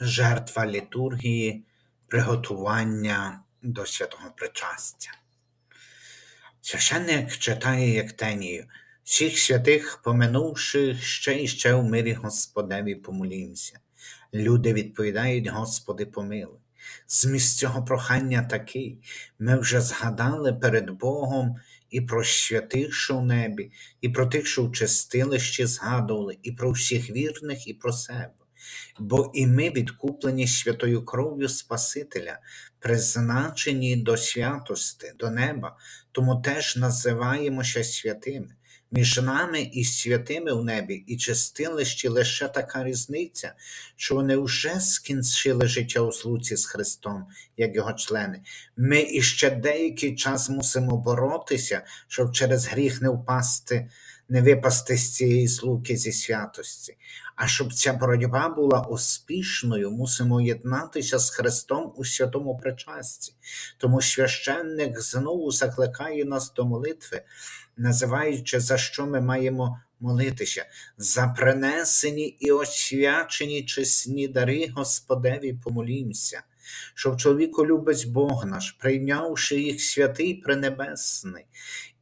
жертва літургії, приготування до святого причастя. Священник читає Єктенію, всіх святих, поминувши ще і ще в мирі Господеві помолімся. Люди відповідають, Господи, помилуй. Зміст цього прохання такий: ми вже згадали перед Богом і про святих, що в небі, і про тих, що в чистилищі згадували, і про всіх вірних, і про себе. Бо і ми відкуплені святою кров'ю Спасителя, призначені до святости, до неба, тому теж називаємося святими. Між нами і святими в небі і чистилищі лише така різниця, що вони вже скінчили життя у злуці з Христом, як його члени. Ми іще деякий час мусимо боротися, щоб через гріх не впасти, не випасти з цієї злуки зі святості. А щоб ця боротьба була успішною, мусимо єднатися з Христом у святому причасті. Тому священник знову закликає нас до молитви, називаючи, за що ми маємо молитися, за принесені і освячені чесні дари Господеві помолімся, щоб чоловіку любить Бог наш, прийнявши їх святий пренебесний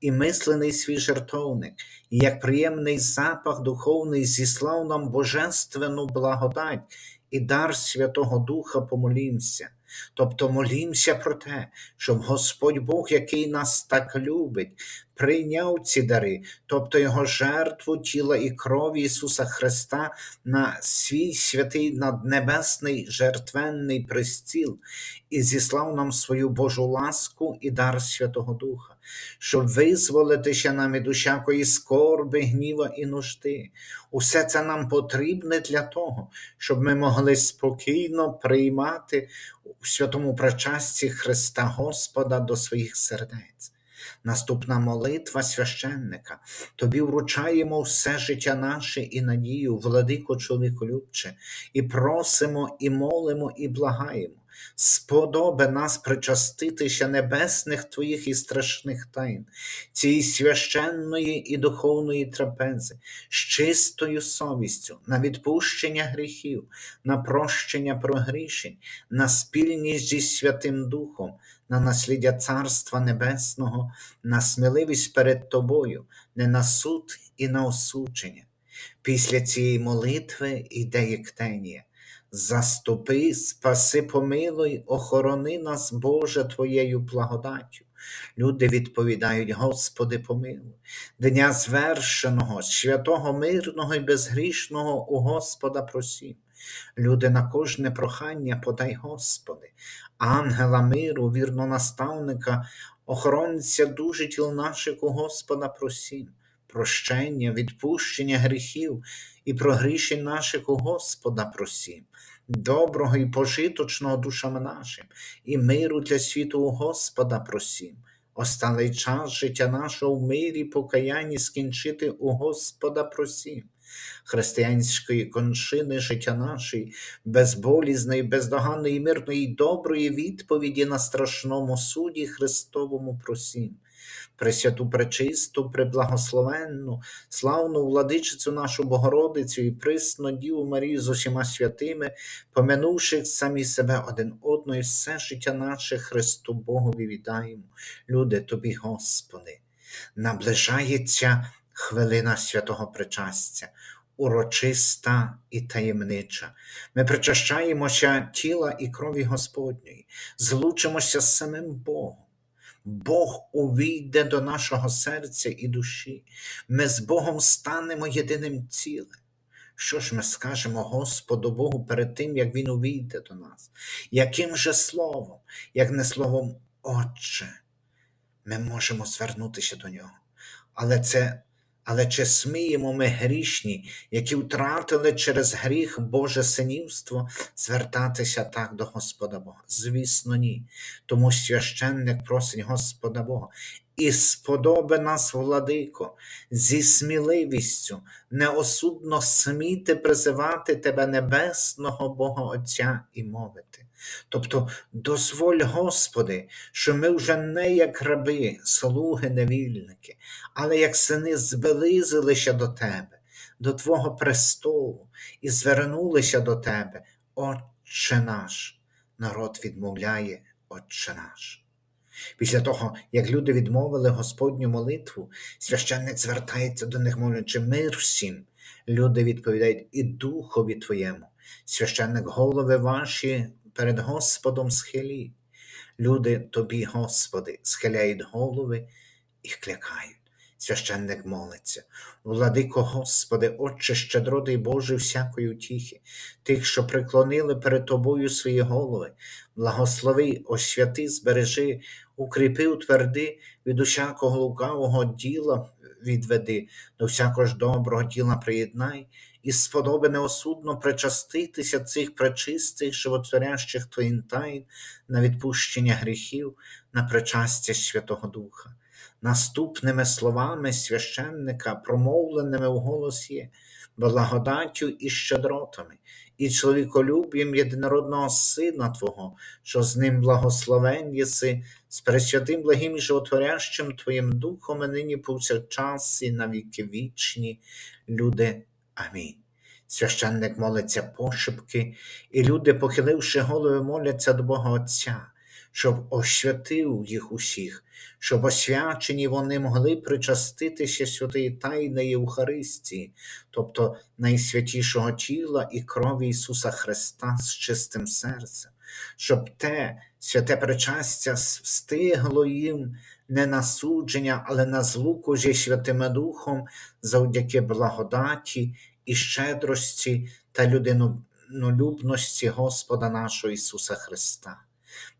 і мислений свій жертовник, і як приємний запах духовний зіслав нам божественну благодать і дар Святого Духа помолімся. Тобто молімося про те, щоб Господь Бог, який нас так любить, прийняв ці дари, тобто Його жертву тіла і крові Ісуса Христа на свій святий наднебесний жертвенний пристіл і зіслав нам свою Божу ласку і дар Святого Духа, щоб визволитися нам від усякої скорби, гніва і нужди. Усе це нам потрібне для того, щоб ми могли спокійно приймати у святому причасті Христа Господа до своїх сердець. Наступна молитва священника. Тобі вручаємо все життя наше і надію, владико чоловіколюбче, і просимо, і молимо, і благаємо. Сподоби нас причаститися небесних Твоїх і страшних тайн, цієї священної і духовної трапези, з чистою совістю, на відпущення гріхів, на прощення прогрішень, на спільність зі Святим Духом, на насліддя Царства Небесного, на сміливість перед Тобою, не на суд і на осудження. Після цієї молитви йде Єктенія. Заступи, спаси, помилуй, охорони нас, Боже, Твоєю благодаттю. Люди відповідають, Господи, помилуй, дня звершеного, святого, мирного і безгрішного у Господа просім. Люди на кожне прохання подай, Господи, ангела миру, вірного наставника, охоронця душі тіл наших у Господа просім, прощення, відпущення гріхів і прогрішень наших у Господа просім, доброго і пожиточного душам нашим, і миру для світу у Господа просім. Осталий час життя нашого в мирі покаянні скінчити у Господа просім християнської кончини життя нашої, безболізної, бездоганної, мирної, доброї відповіді на страшному суді Христовому просім. Пресвяту пречисту, преблагословенну, славну владичицю нашу Богородицю і присну Діву Марію з усіма святими, поминувши самі себе один одного, і все життя наше Христу Богові віддаємо. Люди тобі, Господи, наближається хвилина святого причастя урочиста і таємнича. Ми причащаємося тіла і крові Господньої, злучимося з самим Богом. Бог увійде до нашого серця і душі. Ми з Богом станемо єдиним цілим. Що ж ми скажемо Господу Богу перед тим, як Він увійде до нас? Яким же словом, як не словом Отче, ми можемо звернутися до Нього? Але це але чи сміємо ми грішні, які втратили через гріх Боже синівство, звертатися так до Господа Бога? Звісно, ні. Тому священник просить Господа Бога. І сподоби нас, владико, зі сміливістю неосудно сміти призивати Тебе, Небесного Бога Отця і мовити. Тобто дозволь, Господи, що ми вже не як раби, слуги, невільники, але як сини зблизилися до Тебе, до Твого престолу і звернулися до Тебе. Отче наш. Народ відмовляє Отче наш. Після того, як люди відмовили Господню молитву, священник звертається до них, молячи мир всім. Люди відповідають і Духові Твоєму. Священник голови ваші перед Господом схилі. Люди тобі, Господи, схиляють голови і клякають. Священник молиться. Владико Господи, Отче щедротий Боже всякої утіхи, тих, що приклонили перед Тобою свої голови, благослови, освяти, збережи, укріпи, утверди, від усякого лукавого діла відведи, до всякого ж доброго діла приєднай, і сподоби неосудно причаститися цих пречистих, животворящих Твоїм тайн на відпущення гріхів, на причастя Святого Духа. Наступними словами священника, промовленими в голос є, благодаттю і щедротами, і чоловіколюб'ям єдинородного Сина Твого, що з ним благословен єси, з пресвятим благим і животворящим Твоїм Духом, і нині повсякчас і на віки вічні, люди. Амінь. Священник молиться пошепки, і люди, похиливши голови, моляться до Бога Отця, щоб освятив їх усіх, щоб освячені вони могли причаститися святої Тайни Євхаристії, тобто найсвятішого тіла і крові Ісуса Христа з чистим серцем, щоб те святе причастя встигло їм не на судження, але на злуку зі Святим Духом завдяки благодаті і щедрості та людинолюбності Господа нашого Ісуса Христа.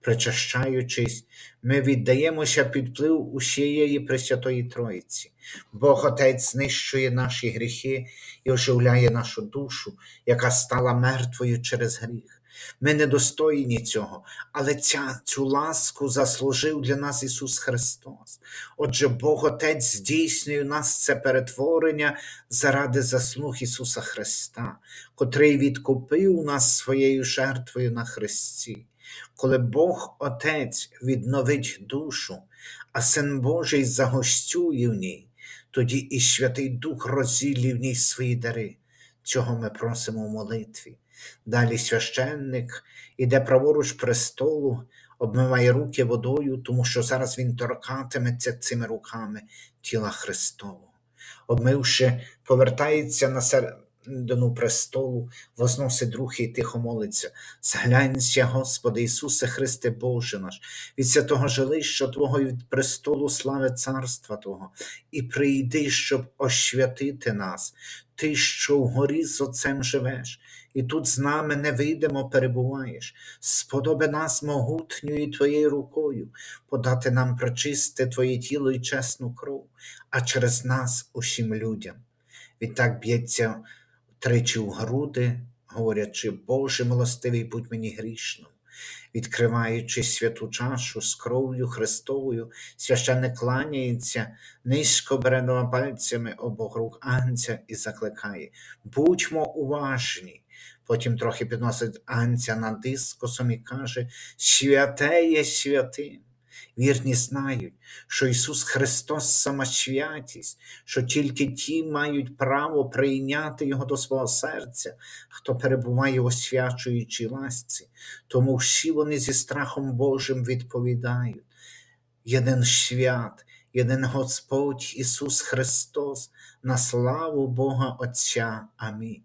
Причащаючись, ми віддаємося під вплив усієї Пресвятої Троїці. Бог Отець знищує наші гріхи і оживляє нашу душу, яка стала мертвою через гріх. Ми недостойні цього, але ця, цю ласку заслужив для нас Ісус Христос. Отже, Бог Отець здійснює в нас це перетворення заради заслуг Ісуса Христа, котрий відкупив нас своєю жертвою на Христі. Коли Бог Отець відновить душу, а Син Божий загостює в ній, тоді і Святий Дух розділі в ній свої дари. Цього ми просимо в молитві. Далі священник іде праворуч престолу, обмиває руки водою, тому що зараз він торкатиметься цими руками тіла Христового. Обмивши, повертається на середину престолу, возносить рухи і тихо молиться. Зглянься, Господи Ісусе Христе Боже наш, від святого жилища Твого і від престолу слави Царства Твого, і прийди, щоб ощвятити нас, Ти, що вгорі з Отцем живеш і тут з нами невидимо перебуваєш, сподоби нас могутньою Твоєю рукою, подати нам прочисте Твоє тіло і чесну кров, а через нас усім людям. Відтак б'ється тричі в груди, говорячи, Боже милостивий, будь мені грішним. Відкриваючи святу чашу з кров'ю Христовою, священник кланяється, низько бере двома пальцями обох рук Агнця і закликає: Будьмо уважні, Потім трохи підносить Анця над дискосом і каже: Святе є святим. Вірні знають, що Ісус Христос сама святість, що тільки ті мають право прийняти Його до свого серця, хто перебуває у освячуючій ласці, тому всі вони зі страхом Божим відповідають. Єдин свят, єдин Господь Ісус Христос, на славу Бога Отця. Амінь.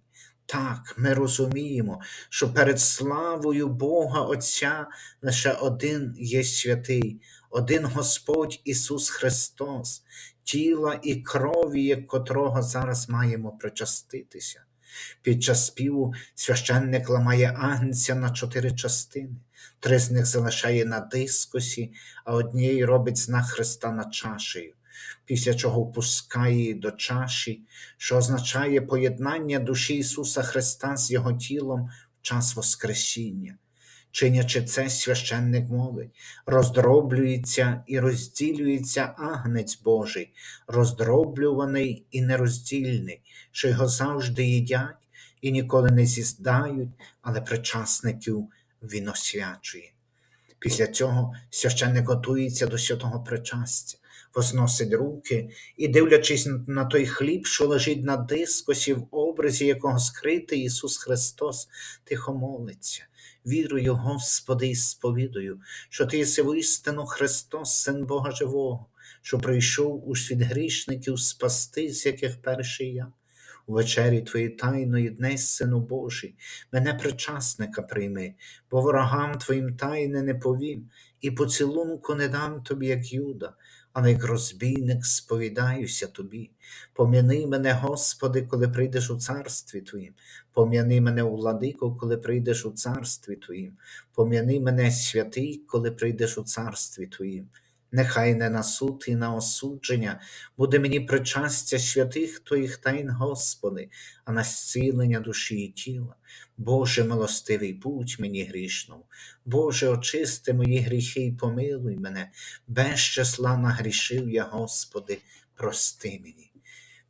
Так, ми розуміємо, що перед славою Бога Отця лише один є святий, один Господь Ісус Христос, тіла і крові, котрого зараз маємо причаститися. Під час співу священник ламає агнця на чотири частини, три з них залишає на дискосі, а однієї робить знак Христа над чашею після чого впускає її до чаші, що означає поєднання душі Ісуса Христа з Його тілом в час Воскресіння. Чинячи це, священник мовить, роздроблюється і розділюється агнець Божий, роздроблюваний і нероздільний, що його завжди їдять і ніколи не зіздають, але причасників він освячує. Після цього священник готується до святого причастя возносить руки і, дивлячись на той хліб, що лежить на дискосі, в образі якого скритий Ісус Христос, тихо молиться. Вірую, Господи, і сповідую, що Ти єси воістину Христос, Син Бога Живого, що прийшов у світ грішників спасти, з яких перший я. У вечері Твої тайної днесь, Сину Божий, мене причасника прийми, бо ворогам Твоїм тайне не повім, і поцілунку не дам тобі, як Юда, але як розбійник сповідаюся тобі. Пом'яни мене, Господи, коли прийдеш у царстві Твоїм, пом'яни мене, владико, коли прийдеш у царстві Твоїм, пом'яни мене, святий, коли прийдеш у царстві Твоїм. Нехай не на суд і на осудження буде мені причастя святих Твоїх тайн, Господи, а на зцілення душі і тіла. Боже милостивий, будь мені грішному. Боже, очисти мої гріхи і помилуй мене, без числа нагрішив я, Господи, прости мені.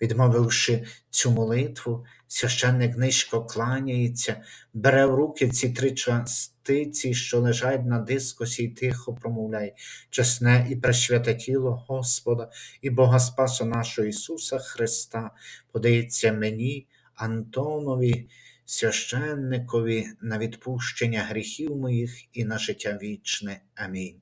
Відмовивши цю молитву, священник низько кланяється, бере в руки ці три частиці, що лежать на дискосі, і тихо промовляє чесне і пресвяте тіло Господа і Бога Спаса нашого Ісуса Христа, подається мені, Антонові, священникові, на відпущення гріхів моїх і на життя вічне. Амінь.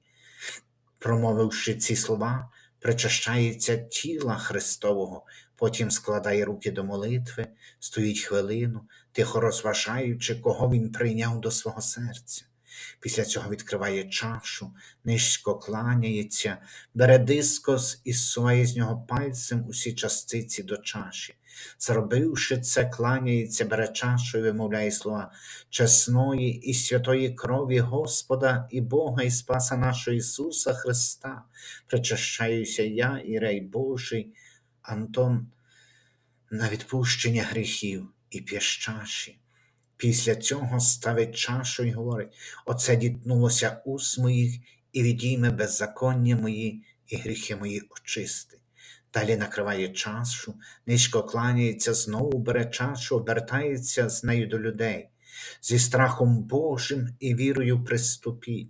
Промовивши ці слова, причащається тіла Христового, потім складає руки до молитви, стоїть хвилину, тихо розважаючи, кого він прийняв до свого серця. Після цього відкриває чашу, низько кланяється, бере дискос і суває з нього пальцем усі частиці до чаші. Зробивши це, кланяється, бере чашу і вимовляє слова чесної і святої крові Господа і Бога і Спаса нашого Ісуса Христа, причащаюся я і рей Божий, Антон, на відпущення гріхів і чаші. Після цього ставить чашу і говорить: Оце дітнулося уст моїх, і відійме беззаконня мої, і гріхи мої очисти. Далі накриває чашу, низько кланяється, знову бере чашу, обертається з нею до людей. Зі страхом Божим і вірою приступіть.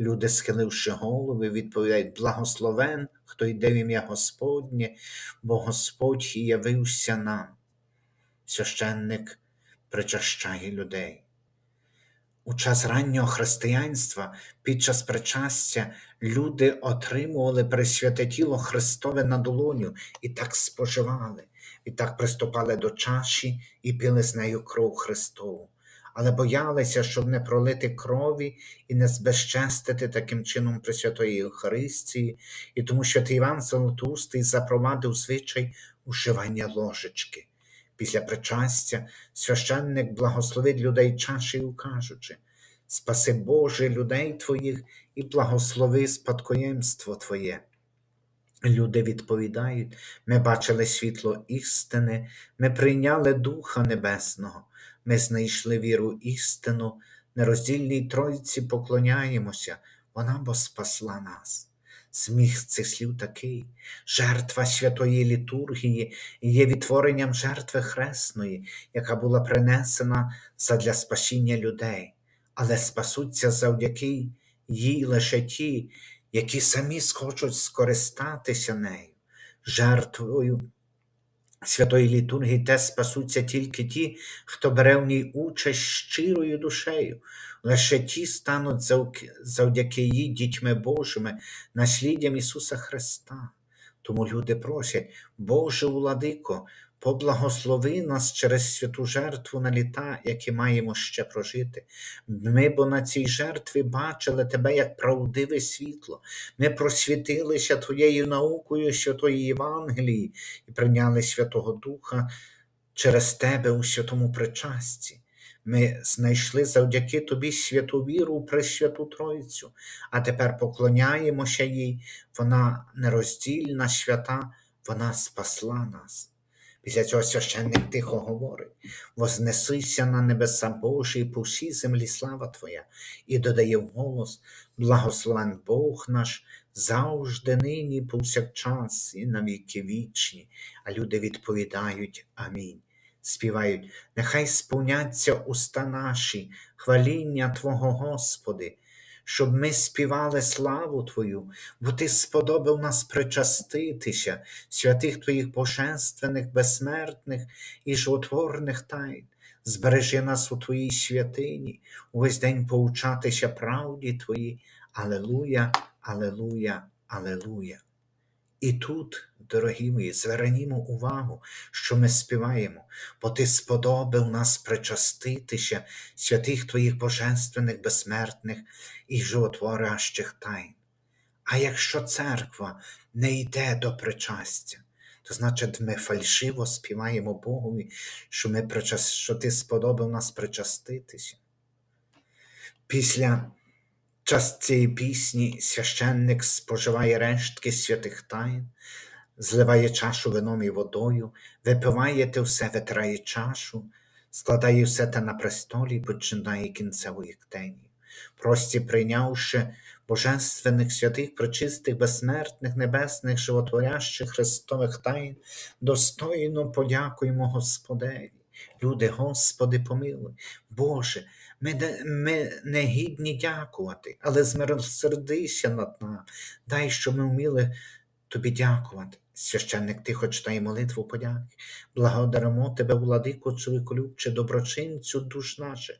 Люди, схиливши голови, відповідають: Благословен, хто йде в ім'я Господнє, бо Господь явився нам. Священник причащає людей. У час раннього християнства під час причастя люди отримували пресвяте тіло Христове на долоню і так споживали, і так приступали до чаші і пили з нею кров Христову, але боялися, щоб не пролити крові і не збезчестити таким чином Пресвятої Євхаристії, і тому що Іван Золотоустий запровадив звичай уживання ложечки. Після причастя священник благословить людей чашею, кажучи: Спаси Боже людей Твоїх і благослови спадкоємство Твоє. Люди відповідають: ми бачили світло істини, ми прийняли Духа Небесного, ми знайшли віру істину, нероздільній Тройці поклоняємося, вона бо спасла нас. Сміх цих слів такий, жертва святої літургії є відтворенням жертви хресної, яка була принесена задля спасіння людей, але спасуться завдяки їй лише ті, які самі схочуть скористатися нею, жертвою святої літургії те спасуться тільки ті, хто бере в ній участь щирою душею, лише ті стануть завдяки їй дітьми Божими, насліддям Ісуса Христа. Тому люди просять, Боже владико, поблагослови нас через святу жертву на літа, які маємо ще прожити. Ми бо на цій жертві бачили Тебе як правдиве світло. Ми просвітилися Твоєю наукою Святої Євангелії і прийняли Святого Духа через Тебе у святому причасті. Ми знайшли завдяки Тобі святу віру Пресвяту Тройцю, а тепер поклоняємося їй, вона нероздільна свята, вона спасла нас. Після цього священник тихо говорить: Вознесися на небеса Божі по всій землі слава Твоя, і додає вголос, благословен Бог наш завжди, нині, повсякчас, і на віки вічні. А люди відповідають Амінь. Співають, нехай сповняться уста наші, хваління Твого Господи, щоб ми співали славу Твою, бо Ти сподобав нас причаститися святих Твоїх божественних, безсмертних і животворних тайн. Збережи нас у Твоїй святині, увесь день поучатися правді Твоїй. Алелуя, Алелуя, Алелуя. І тут, дорогі мої, звернімо увагу, що ми співаємо, бо Ти сподобав нас причаститися святих Твоїх божественних, безсмертних і животворящих тайн. А якщо церква не йде до причастя, то значить ми фальшиво співаємо Богові, що, ми що Ти сподобав нас причаститися. Після час цієї пісні священник споживає рештки святих тайн, зливає чашу вином і водою, випиває те все, витирає чашу, складає все те на престолі і починає кінцеву єктенію. Прості прийнявши божественних святих, пречистих, безсмертних, небесних, животворящих Христових тайн, достойно подякуємо Господеві. Люди, Господи, помилуй, Боже, ми ми не гідні дякувати, але змилосердися над нами. Дай, щоб ми вміли тобі дякувати. Священник тихо читає молитву подяки. Благодаримо тебе, владико, чоловіколюбче, доброчинцю душ наших,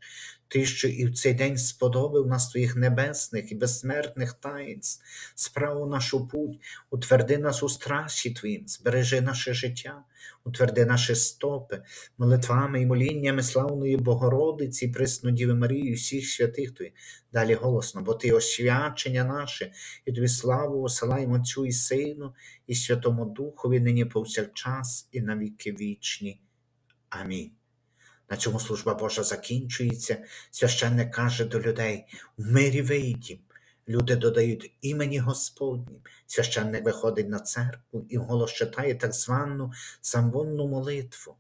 ти, що і в цей день сподобав нас твоїх небесних і безсмертних таїнств, справу нашу путь, утверди нас у страші Твоїм, збережи наше життя, утверди наші стопи, молитвами і моліннями славної Богородиці, присну Діви Марії, і всіх святих Твоїх. Далі голосно, бо Ти освячення наше, і тобі славу осилаємо Отцю і Сину, і Святому Духові, нині повсякчас, і на віки вічні. Амінь. На цьому служба Божа закінчується. Священник каже до людей: в мирі вийдім. Люди додають імені Господнім. Священник виходить на церкву і вголос читає так звану самбонну молитву.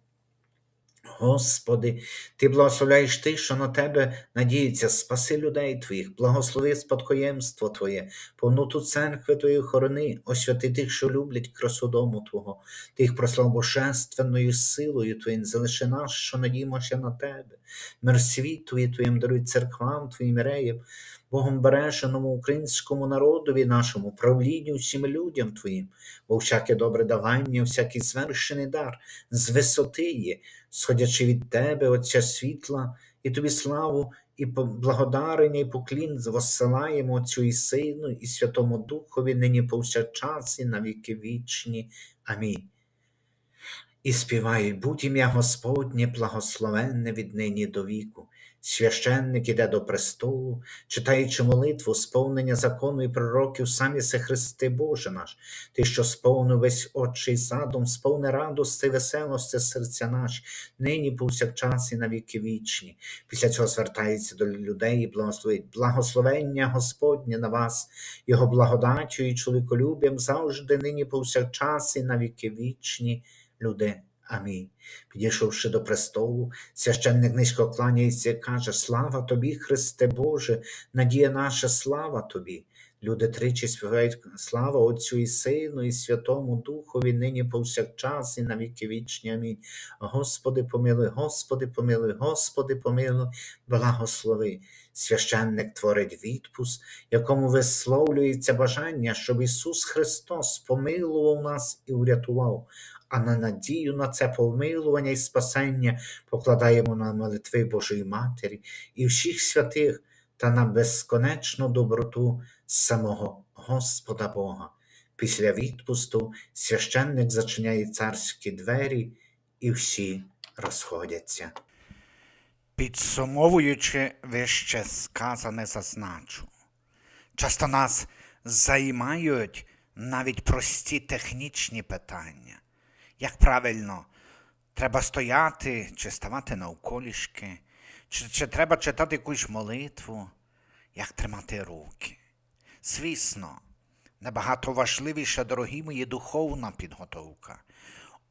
Господи, Ти благословляєш тих, що на Тебе надіються, спаси людей Твоїх, благослови спадкоємство Твоє, повноту церкви Твоєї хорони, освяти тих, що люблять красу дому Твого, тих прослав божественною силою Твоїм, залиши нас, що надіємося на Тебе. Мир світу Твоїм даруй церквам Твоїм реям, Богом береженому українському народові нашому, правлінню всім людям Твоїм, бо всяке добре давання, всякий звершений дар з висоти є, сходячи від Тебе, Отця світла, і Тобі славу, і благодарення, і поклін воссилаємо Отцю і Сину, і Святому Духові, нині повсякчас, і на віки вічні. Амінь. І співають, будь ім'я Господнє, благословенне від нині до віку. Священник іде до престолу, читаючи молитву, сповнення закону і пророків, самі се Христи Боже наш, Ти, що сповнив весь отчий задум, сповни радости, і веселості серця наші, нині повсякчас і на віки вічні. Після цього звертається до людей і благословить благословення Господнє на вас, Його благодаттю і чоловіколюб'ям завжди, нині повсякчас і на віки вічні. Люди. Амінь. Підійшовши до престолу, священник низько кланяється і каже: Слава тобі, Христе Боже, надія наша, слава тобі. Люди тричі співають слава Отцю і Сину, і Святому Духові, нині повсякчас, і на віки вічні. Амінь. Господи, помилуй, Господи, помилуй, Господи, помилуй, благослови. Священник творить відпуск, якому висловлюється бажання, щоб Ісус Христос помилував нас і урятував. А на надію на це помилування і спасення покладаємо на молитви Божої Матері і всіх святих та на безконечну доброту самого Господа Бога. Після відпусту священник зачиняє царські двері, і всі розходяться. Підсумовуючи вище сказане зазначу, часто нас займають навіть прості технічні питання, як правильно треба стояти чи ставати навколішки, чи, чи треба читати якусь молитву, як тримати руки. Звісно, набагато важливіша, дорогі мої, духовна підготовка.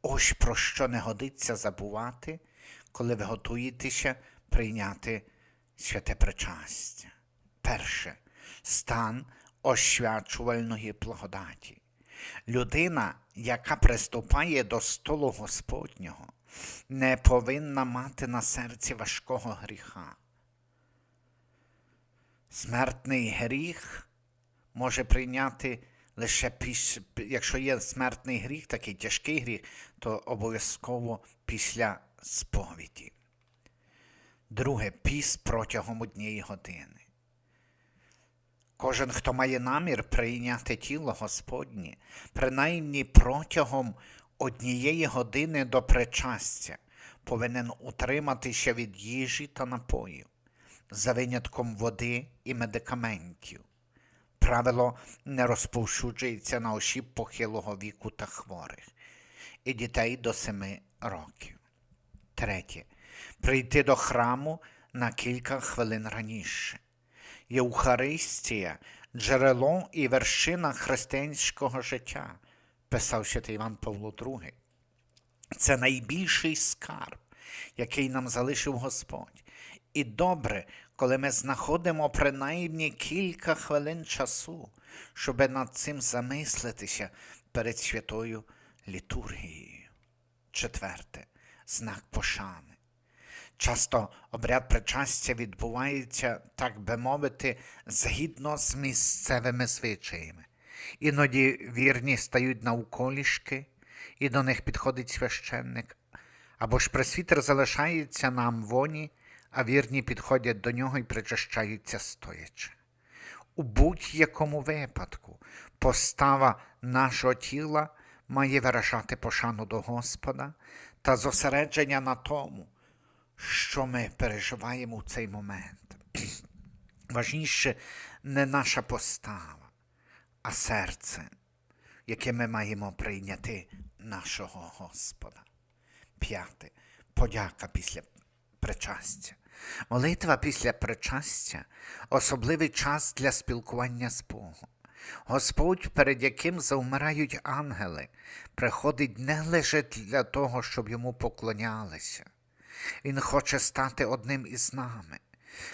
Ось про що не годиться забувати, коли ви готуєтеся прийняти святе причастя. Перше стан освячувальної благодаті. Людина, яка приступає до столу Господнього, не повинна мати на серці важкого гріха. Смертний гріх може прийняти лише після, якщо є смертний гріх, такий тяжкий гріх, то обов'язково після сповіді. Друге, піс протягом однієї години. Кожен, хто має намір прийняти тіло Господнє, принаймні протягом однієї години до причастя, повинен утриматися від їжі та напоїв, за винятком води і медикаментів. Правило не розповсюджується на осіб похилого віку та хворих і дітей до 7 років. Третє. Прийти до храму на кілька хвилин раніше. Євхаристія джерело і вершина християнського життя, писав святий Іван Павло II. Це найбільший скарб, який нам залишив Господь. І добре, коли ми знаходимо принаймні кілька хвилин часу, щоб над цим замислитися перед святою літургією. Четверте знак пошани. Часто обряд причастя відбувається, так би мовити, згідно з місцевими звичаями. Іноді вірні стають навколішки, і до них підходить священник, або ж пресвітер залишається на амвоні, а вірні підходять до нього і причащаються стоячи. У будь-якому випадку постава нашого тіла має виражати пошану до Господа та зосередження на тому, що ми переживаємо в цей момент. Важніше не наша постава, а серце, яке ми маємо прийняти нашого Господа. П'яте. Подяка після причастя. Молитва після причастя особливий час для спілкування з Богом. Господь, перед яким завмирають ангели, приходить не лише для того, щоб йому поклонялися. Він хоче стати одним із нами,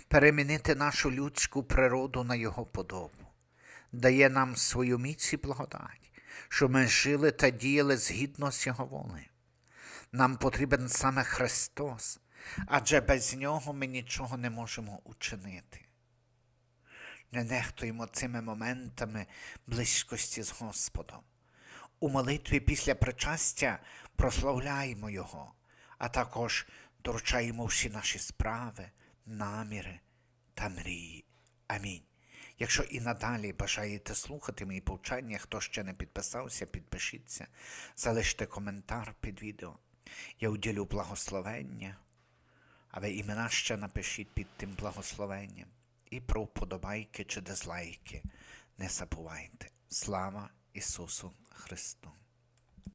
перемінити нашу людську природу на Його подобу, дає нам свою міць і благодать, щоб ми жили та діяли згідно з Його волею. Нам потрібен саме Христос, адже без нього ми нічого не можемо учинити. Не нехтуємо цими моментами близькості з Господом. У молитві після причастя прославляємо Його, а також доручаємо всі наші справи, наміри та мрії. Амінь. Якщо і надалі бажаєте слухати мої повчання, хто ще не підписався, підпишіться, залиште коментар під відео. Я уділю благословення, а ви імена ще напишіть під тим благословенням. І про вподобайки чи дизлайки не забувайте. Слава Ісусу Христу!